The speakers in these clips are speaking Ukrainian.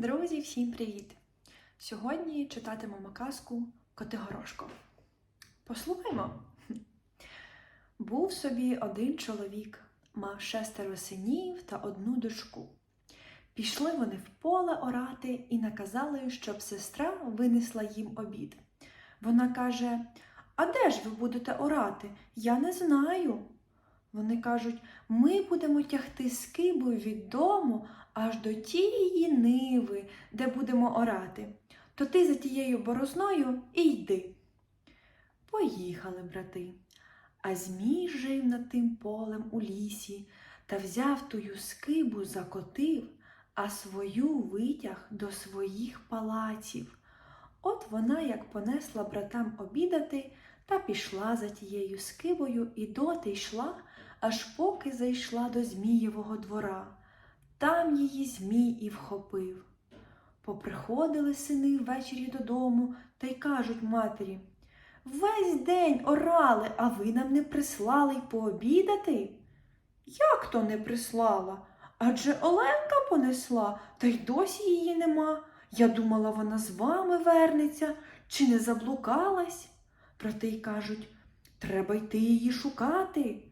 Друзі, всім привіт! Сьогодні читатимемо казку Котигорошко. Послухаймо. Був собі один чоловік, мав шестеро синів та одну дочку. Пішли вони в поле орати і наказали, щоб сестра винесла їм обід. Вона каже: А де ж ви будете орати? Я не знаю. Вони кажуть: ми будемо тягти скибу від дому аж до тієї ниви, де будемо орати. То ти за тією борозною і йди. Поїхали, брати. А Змій жив над тим полем у лісі та взяв тую скибу, закотив, а свою витяг до своїх палаців. От вона, як понесла братам обідати, та пішла за тією скибою і доти йшла, аж поки зайшла до Змієвого двора. Там її Змій і вхопив. Поприходили сини ввечері додому та й кажуть матері Весь день орали, а ви нам не прислали й пообідати? Як то не прислала? Адже Оленка понесла, та й досі її нема. Я думала, вона з вами вернеться, чи не заблукалась? Брати й кажуть, треба йти її шукати.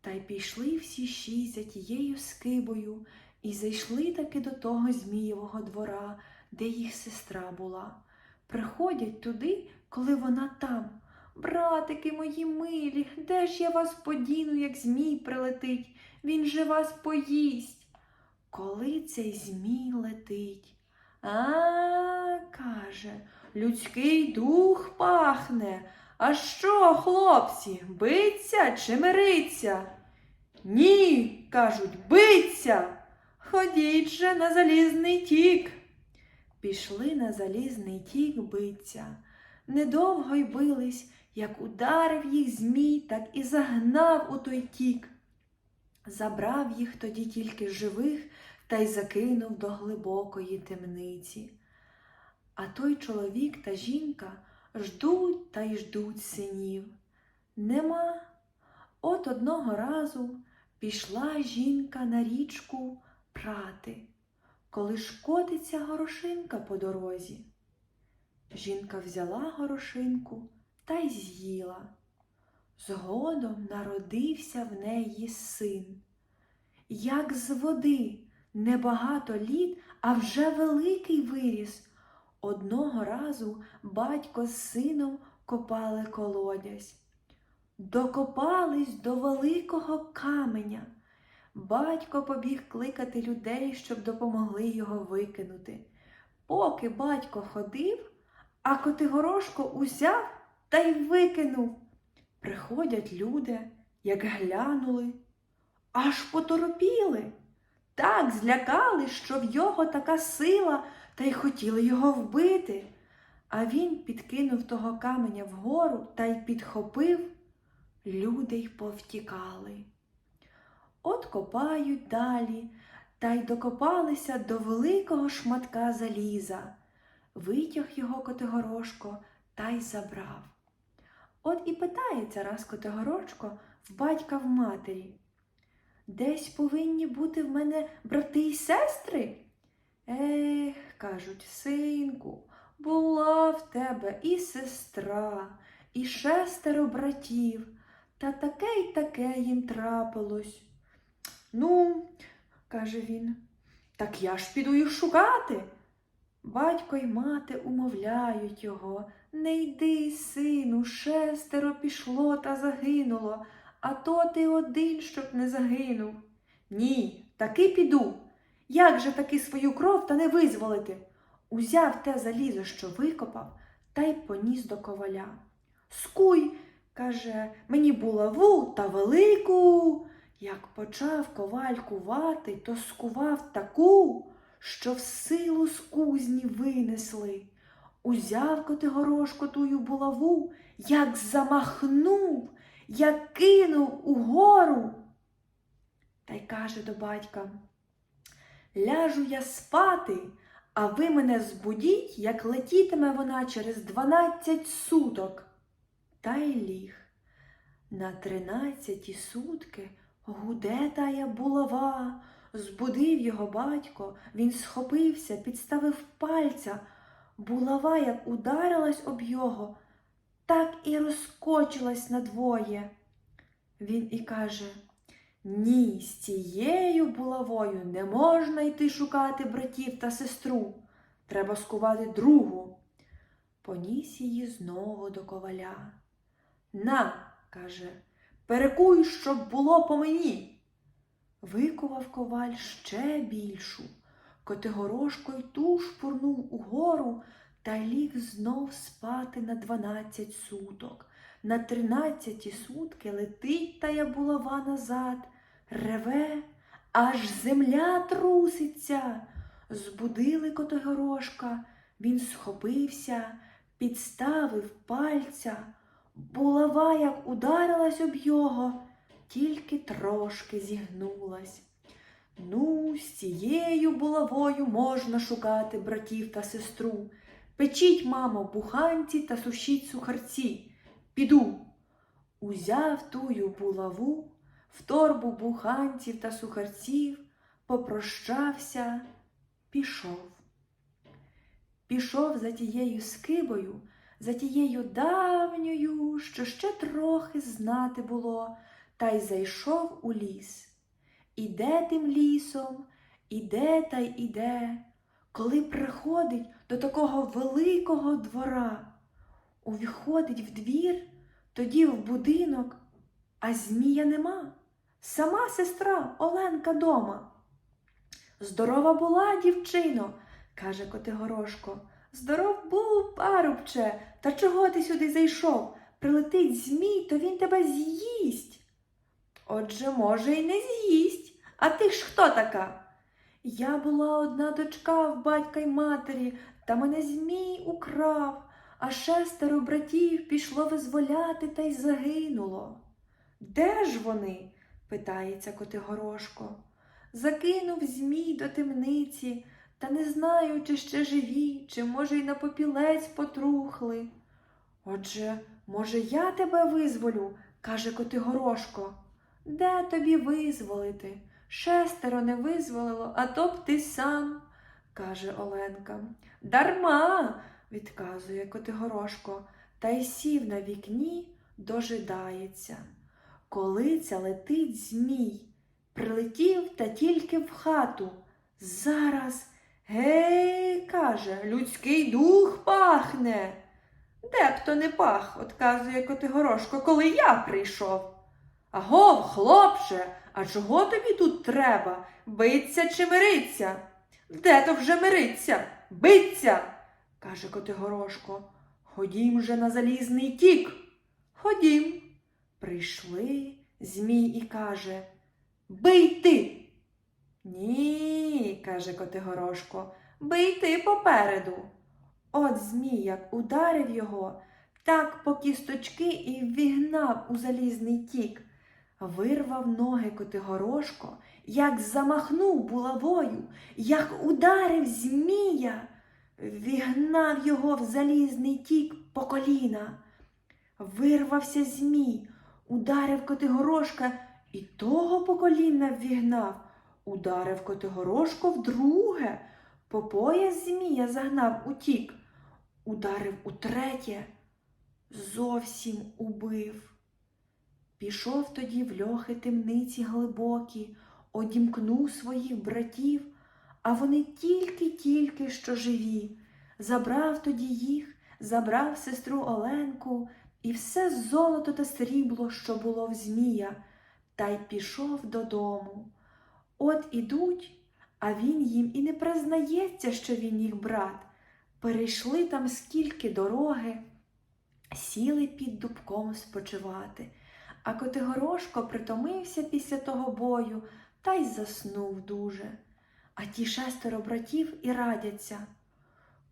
Та й пішли всі шість за тією скибою і зайшли таки до того Змієвого двора, де їх сестра була. Приходять туди, коли вона там. Братики мої милі, де ж я вас подіну, як Змій прилетить? Він же вас поїсть. Коли цей Змій летить. А, каже, людський дух пахне. А що, хлопці, биться чи мириться? Ні, кажуть, биться. Ходіть же на залізний тік. Пішли на залізний тік биться. Недовго й бились, як ударив їх змій, так і загнав у той тік. Забрав їх тоді тільки живих та й закинув до глибокої темниці. А той чоловік та жінка ждуть та й ждуть синів. Нема. От одного разу пішла жінка на річку прати, коли ж котиться горошинка по дорозі. Жінка взяла горошинку та й з'їла. Згодом народився в неї син. Як з води небагато літ, а вже великий виріс. Одного разу батько з сином копали колодязь. Докопались до великого каменя. Батько побіг кликати людей, щоб допомогли його викинути. Поки батько ходив, а Котигорошко узяв та й викинув. Приходять люди, як глянули, аж поторопіли. Так злякали, що в його така сила, та й хотіли його вбити. А він підкинув того каменя вгору та й підхопив, люди й повтікали. От копають далі, та й докопалися до великого шматка заліза. Витяг його Котигорошко та й забрав. От і питається раз Котигорошко в батька в матері. Десь повинні бути в мене брати й сестри? Ех, кажуть, синку, була в тебе і сестра, і шестеро братів, та таке й таке їм трапилось. Ну, каже він, так я ж піду їх шукати. Батько й мати умовляють його не йди, сину, шестеро пішло та загинуло, а то ти один, щоб не загинув. Ні, таки піду. Як же таки свою кров та не визволити? Узяв те залізо, що викопав, та й поніс до коваля. Скуй, каже, мені булаву та велику. Як почав коваль кувати, то скував таку, що в силу з кузні винесли. Узяв Котигорошко тую булаву, як замахнув, як кинув угору. Та й каже до батька Ляжу я спати, а ви мене збудіть, як летітиме вона через дванадцять суток. Та й ліг. На тринадцяті сутки гуде тая булава, Збудив його батько, він схопився, підставив пальця. Булава, як ударилась об його, так і розкочилась надвоє. Він і каже Ні, з цією булавою не можна йти шукати братів та сестру. Треба скувати другу. Поніс її знову до коваля. На, каже, перекуй, щоб було по мені. Викував коваль ще більшу. Котигорошко й ту шпурнув угору та ліг знов спати на дванадцять суток. На тринадцяті сутки летить тая булава назад, реве, аж земля труситься. Збудили Котигорошка, він схопився, підставив пальця. Булава, як ударилась об його, тільки трошки зігнулась. Ну, з цією булавою можна шукати братів та сестру. Печіть, мамо, буханці та сушіть сухарці. Піду. Узяв тую булаву, в торбу буханців та сухарців, попрощався, пішов. Пішов за тією скибою, за тією давньою, що ще трохи знати було, та й зайшов у ліс. Іде тим лісом, іде та й іде, коли приходить до такого великого двора, увіходить в двір, тоді в будинок, а змія нема. Сама сестра Оленка дома. Здорова була, дівчино, каже Котигорошко. Здоров був, парубче, та чого ти сюди зайшов? Прилетить змій, то він тебе з'їсть. Отже, може, й не з'їсть. А ти ж хто така? Я була одна дочка в батька й матері, та мене змій украв, а шестеро братів пішло визволяти та й загинуло. Де ж вони? Питається Котигорошко. Закинув змій до темниці, та не знаю, чи ще живі, чи, може, й на попілець потрухли. Отже, може, я тебе визволю, каже Котигорошко. Де тобі визволити? Шестеро не визволило, а то б ти сам, каже Оленка. Дарма, відказує Котигорошко, та й сів на вікні, дожидається. Коли це летить змій, прилетів та тільки в хату. Зараз, гей, каже, людський дух пахне. Де б то не пах, отказує Котигорошко, коли я прийшов. Агов, хлопче, а чого тобі тут треба? Биться чи мириться? Де то вже мириться? Биться, каже Котигорошко. Ходім же на залізний тік. Ходім. Прийшли, Змій і каже Бий ти. Ні, каже Котигорошко, бий ти попереду. От Змій як ударив його, так по кісточки і ввігнав у залізний тік. Вирвав ноги Котигорошко, як замахнув булавою, як ударив Змія, вігнав його в залізний тік по коліна. Вирвався Змій, ударив Котигорошка і того по коліна ввігнав, ударив Котигорошко вдруге, по пояс Змія загнав утік, ударив утретє, зовсім убив. Пішов тоді в льохи темниці глибокі, одімкнув своїх братів, а вони тільки-тільки що живі. Забрав тоді їх, забрав сестру Оленку і все золото та срібло, що було в Змія, та й пішов додому. От ідуть, а він їм і не признається, що він їх брат. Перейшли там скільки дороги, сіли під дубком спочивати. А Котигорошко притомився після того бою та й заснув дуже. А ті шестеро братів і радяться.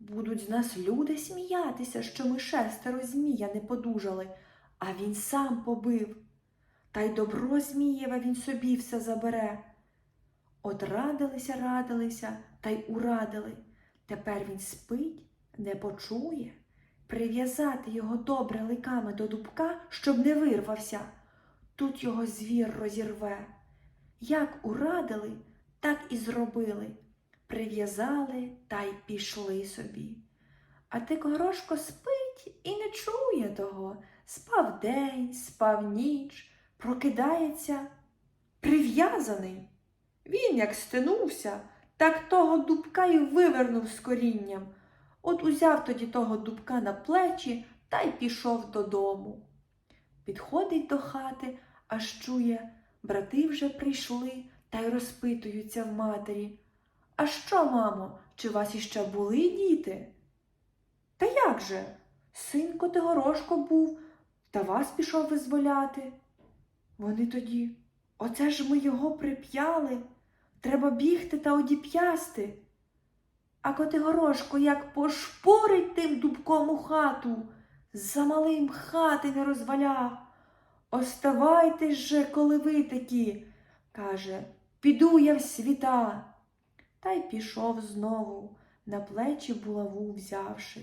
Будуть з нас люди сміятися, що ми шестеро змія не подужали, а він сам побив. Та й добро Змієве він собі все забере. От радилися, радилися та й урадили. Тепер він спить, не почує. Прив'язати його добре ликами до дубка, щоб не вирвався. Тут його звір розірве. Як урадили, так і зробили. Прив'язали та й пішли собі. А Тикогорошко спить і не чує того. Спав день, спав ніч, прокидається прив'язаний. Він, як стинувся, так того дубка й вивернув з корінням. От узяв тоді того дубка на плечі та й пішов додому. Підходить до хати, аж чує, брати вже прийшли та й розпитуються в матері. А що, мамо, чи у вас іще були діти? Та як же? Син Котигорошко був, та вас пішов визволяти. Вони тоді, оце ж ми його прип'яли, треба бігти та одіп'ясти. А Котигорошко як пошпорить тим дубком у хату, за малим хати не розваляв. Оставайтесь же, коли ви такі, каже, піду я в світа. Та й пішов знову, на плечі булаву взявши,